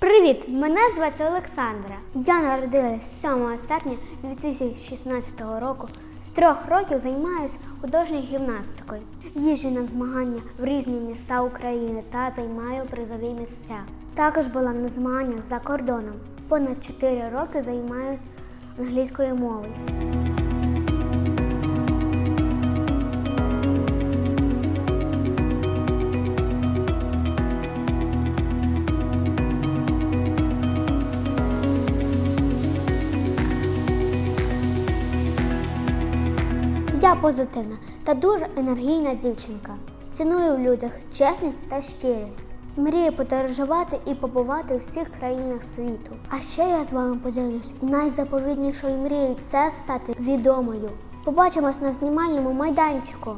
Привіт! Мене звати Олександра. Я народилась 7 серпня 2016 року. З трьох років займаюся художньою гімнастикою. Їжджу на змагання в різні міста України та займаю призові місця. Також була на змаганнях за кордоном. Понад 4 роки займаюся англійською мовою. Я позитивна та дуже енергійна дівчинка. Ціную в людях чесність та щирість. Мрію подорожувати і побувати у всіх країнах світу. А ще я з вами поділюсь найзаповіднішою мрією це стати відомою. Побачимось на знімальному майданчику.